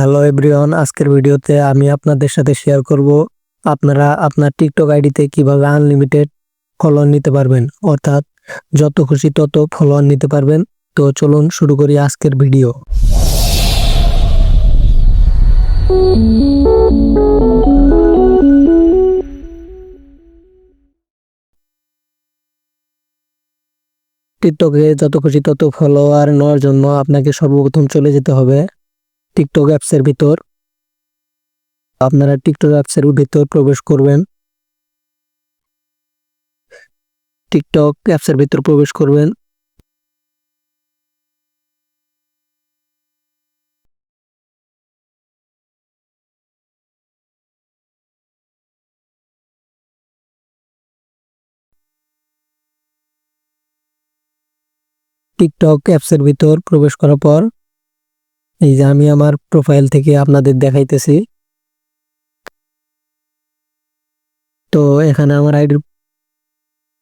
Hello everyone আজকের ভিডিওতে আমি আপনাদের সাথে শেয়ার করব আপনারা আপনার টিকটক আইডিতে কীভাবে আনলিমিটেড ফলোয়ার নিতে পারবেন। অর্থাৎ যত খুশি তত ফলোয়ার নিতে পারবেন। তো চলুন শুরু করি আজকের ভিডিও। টিকটকে যত খুশি তত ফলোয়ার নেওয়ার জন্য আপনাকে সর্বপ্রথম চলে যেতে হবে। টিকটক অ্যাপসের ভিতর। আপনারা টিকটক অ্যাপসের ভিতর প্রবেশ করবেন। টিকটক অ্যাপসের ভিতর প্রবেশ করবেন। টিকটক অ্যাপসের ভিতর প্রবেশ করার পর এই যে আমি আমার প্রোফাইল থেকে আপনাদের দেখাইতেছি। তো এখানে আমার আইডির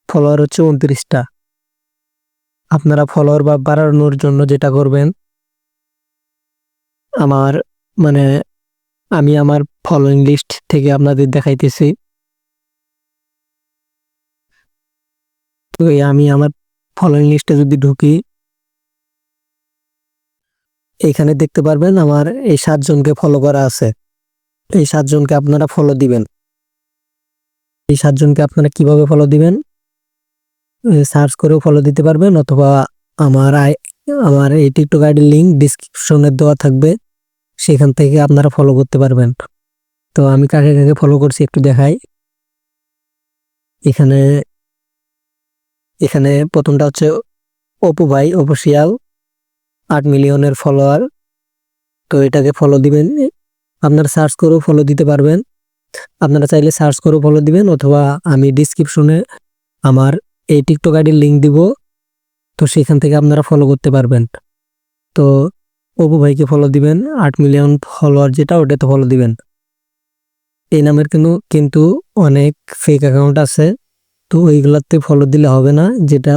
ফলোয়ার হচ্ছে উনত্রিশটা। আপনারা ফলোয়ার বা বাড়ানোর জন্য যেটা করবেন, আমার মানে আমি আমার ফলোয়িং লিস্ট থেকে আপনাদের দেখাইতেছি। তো আমি আমার ফলোয়িং লিস্টে যদি ঢুকি এখানে দেখতে পারবেন আমার এই সাতজনকে ফলো করা আছে। এই সাতজনকে আপনারা ফলো দিবেন। এই সাতজনকে আপনারা কীভাবে ফলো দিবেন? সার্চ করেও ফলো দিতে পারবেন অথবা আমার আমার এই টিকটক আইডির লিঙ্ক ডিসক্রিপশনে দেওয়া থাকবে। সেখান থেকে আপনারা ফলো করতে পারবেন। তো আমি কাকে কাকে ফলো করছি একটু দেখাই। এখানে এখানে প্রথমটা হচ্ছে অপু ভাই অফিসিয়াল আট মিলিয়নের ফলোয়ার তো এটাকে ফলো দিবেন। আপনারা সার্চ করেও ফলো দিতে পারবেন। আপনারা চাইলে সার্চ করেও ফলো দিবেন, অথবা আমি ডিসক্রিপশনে আমার এই টিকটক আইডির লিঙ্ক দিব, তো সেখান থেকে আপনারা ফলো করতে পারবেন। তো অপু ভাইকে ফলো দিবেন, আট মিলিয়ন ফলোয়ার যেটা, ওটাতে ফলো দিবেন। এই নামের কিন্তু কিন্তু অনেক ফেক অ্যাকাউন্ট আছে, তো ওইগুলোতে ফলো দিলে হবে না, যেটা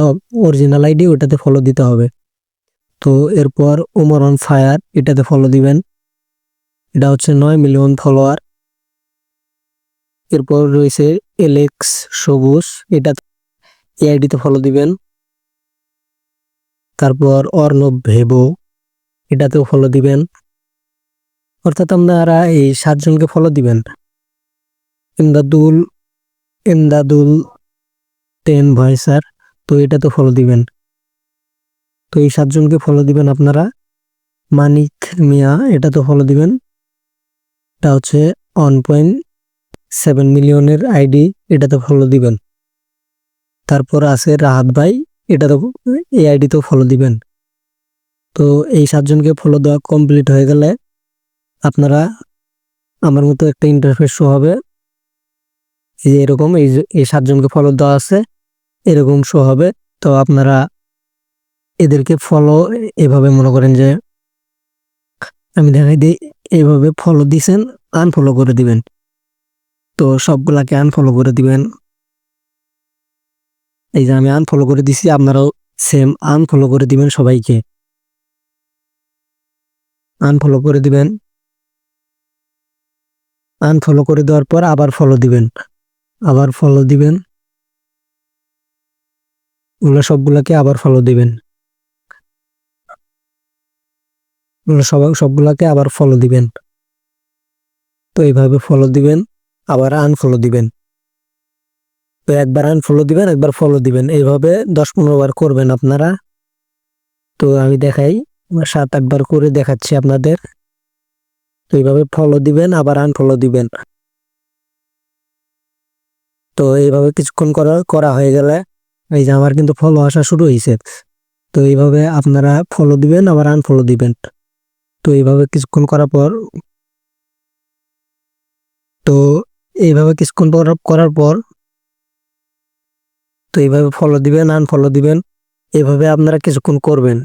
অরিজিনাল আইডি ওটাতে ফলো দিতে হবে। তো এরপর ওমর অন ফায়ার এটাতে ফলো দিবেন। এটা হচ্ছে নয় মিলিয়ন ফলোয়ার এরপর রয়েছে এলেক্স সবুজ এটা এআইডিতে ফলো দিবেন। তারপর অর্ণব ভেবো, এটাতেও ফলো দিবেন। অর্থাৎ আপনারা এই সাতজনকে ফলো দিবেন। ইমদাদুল ইমদাদুল টেন ভয়েসার তো এটাতে ফলো দিবেন। তো এই সাতজনকে ফলো দিবেন আপনারা। মানিক মিয়া, এটা তো ফলো দিবেন। এটা হচ্ছে ওয়ান পয়েন্ট সেভেন মিলিয়নের আইডি এটাতে ফলো দিবেন। তারপর আছে রাহাত ভাই, এটা তো এই আইডিতেও ফলো দিবেন। তো এই সাতজনকে ফলো দেওয়া কমপ্লিট হয়ে গেলে আপনারা, আমার মতো একটা ইন্টারফেস শো হবে। এই যে এরকম, এই এই সাতজনকে ফলো দেওয়া আছে, এরকম শো হবে। তো আপনারা এদেরকে ফলো এভাবে মনে করেন যে, আমি দেখাই দিই, এভাবে ফলো দিছেন আনফলো করে দিবেন। তো সবগুলাকে আনফলো করে দিবেন। এই যে আমি আনফলো করে দিছি, আপনারাও সেম আনফলো করে দিবেন সবাইকে। আনফলো করে দিবেন। আনফলো করে দেওয়ার পর আবার ফলো দিবেন। আবার ফলো দিবেন। ওগুলো সবগুলাকে আবার ফলো দিবেন। সবাই সবগুলাকে আবার ফলো দিবেন। তো এইভাবে ফলো দিবেন, আবার আনফলো দিবেন। তো একবার আনফলো দিবেন, একবার ফলো দিবেন। এইভাবে দশ পনেরো বার করবেন আপনারা। তো আমি দেখাই সাত আটবার করে দেখাচ্ছি আপনাদের। তো এইভাবে ফলো দিবেন, আবার আনফলো দিবেন। তো এইভাবে কিছুক্ষণ করা করা হয়ে গেলে, এই যে আমার কিন্তু ফলো আসা শুরু হয়েছে তো এইভাবে আপনারা ফলো দিবেন, আবার আনফলো দিবেন। তো এইভাবে কিছুক্ষণ করার পর, তো এইভাবে কিছুক্ষণ করার পর, তো এইভাবে ফলো দিবেন আনফলো দিবেন, এভাবে আপনারা কিছুক্ষণ করবেন।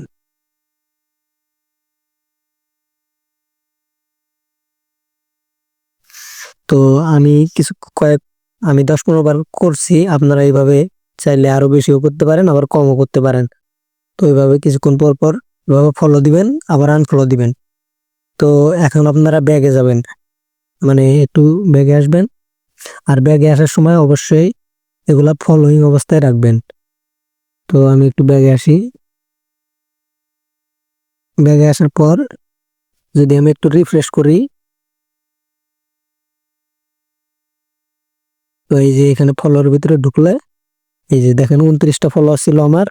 তো আমি কিছু কয়েক, আমি দশ পনেরো বার করছি, আপনারা এইভাবে চাইলে আরও বেশিও করতে পারেন, আবার কমও করতে পারেন। তো এইভাবে কিছুক্ষণ পর পর, এভাবে ফলো দিবেন, আবার আনফলো দিবেন। তো এখন আপনারা ব্যাগে যাবেন। মানে একটু ব্যাগে আসবেন। আর ব্যাগে আসার সময় অবশ্যই এগুলা ফলোয়িং অবস্থায় রাখবেন। তো আমি একটু ব্যাগে আসি। ব্যাগে আসার পর যদি আমি একটু রিফ্রেশ করি। তো এই যে এখানে ফলোয়ার ভিতরে ঢুকলে, এই যে দেখেন উনত্রিশটা ফলোয়ার ছিল আমার।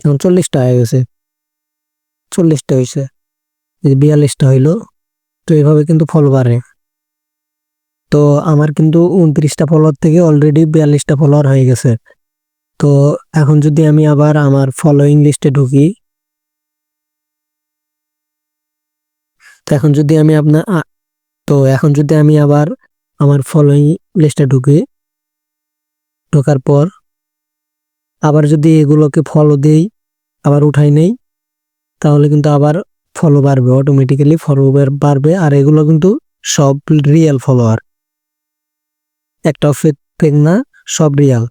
এখন চল্লিশটা হয়ে গেছে। চল্লিশটা হয়েছে। বিয়াল্লিশটা হইল, তো এভাবে কিন্তু ফল বাড়ে। তো আমার কিন্তু উনত্রিশটা ফলোয়ার থেকে অলরেডি বিয়াল্লিশটা ফলোয়ার হয়ে গেছে। তো এখন যদি আমি আবার আমার ফলোয়িং লিস্টে ঢুকি, তো এখন যদি আমি আপনার তো এখন যদি আমি আবার আমার ফলোয়িং লিস্টে ঢুকি, ঢোকার পর আবার যদি এগুলোকে ফলো দেই, আবার উঠাই নেই, তাহলে কিন্তু আবার ফলো বাড়বে অটোমেটিক্যালি ফলো বাড়বে, আর এগুলো কিন্তু সব রিয়েল ফলোয়ার একটা ফেক না, সব রিয়াল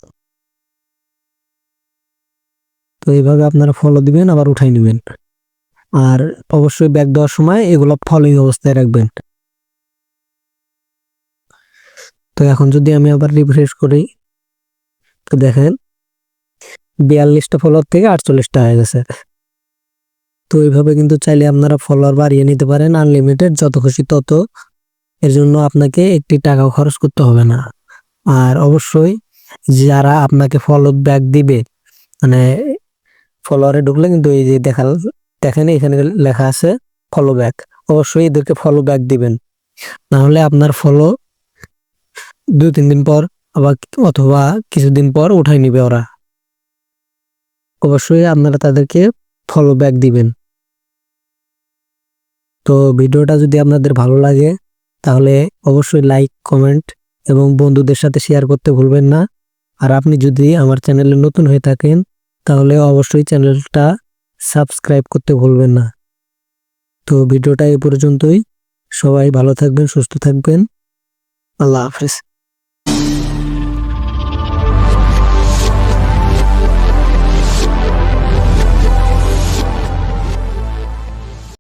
তো এইভাবে আপনারা ফলো দিবেন, আবার উঠাই নেবেন। আর অবশ্যই ব্যাগ দেওয়ার সময় এগুলো ফলোইং অবস্থায় রাখবেন। তো এখন যদি আমি আবার রিফ্রেশ করি, তো দেখেন, বিয়াল্লিশটা ফলোয়ার থেকে আটচল্লিশটা হয়ে গেছে। তো এইভাবে কিন্তু চাইলে আপনারা ফলোয়ার বাড়িয়ে নিতে পারেন আনলিমিটেড যত খুশি তত। এর জন্য আপনাকে একটি টাকাও খরচ করতে হবে না। আর অবশ্যই যারা আপনাকে ফলো ব্যাক দিবে মানে ফলোয়ারে ঢুকলে কিন্তু এই যে দেখা দেখেন এখানে লেখা আছে ফলো ব্যাক অবশ্যই এদেরকে ফলো ব্যাক দিবেন। না হলে আপনার ফলো দুই, তিন দিন পর আবার অথবা কিছুদিন পর উঠাই নিবে ওরা। অবশ্যই আপনারা তাদেরকে ফলো ব্যাক দিবেন। তো ভিডিওটা যদি আপনাদের ভালো লাগে, তাহলে অবশ্যই লাইক কমেন্ট এবং বন্ধুদের সাথে শেয়ার করতে ভুলবেন না। আর আপনি যদি আমার চ্যানেলে নতুন হয়ে থাকেন, তাহলে অবশ্যই চ্যানেলটা সাবস্ক্রাইব করতে ভুলবেন না। তো ভিডিওটা এ পর্যন্তই। সবাই ভালো থাকবেন, সুস্থ থাকবেন। আল্লাহ হাফেজ।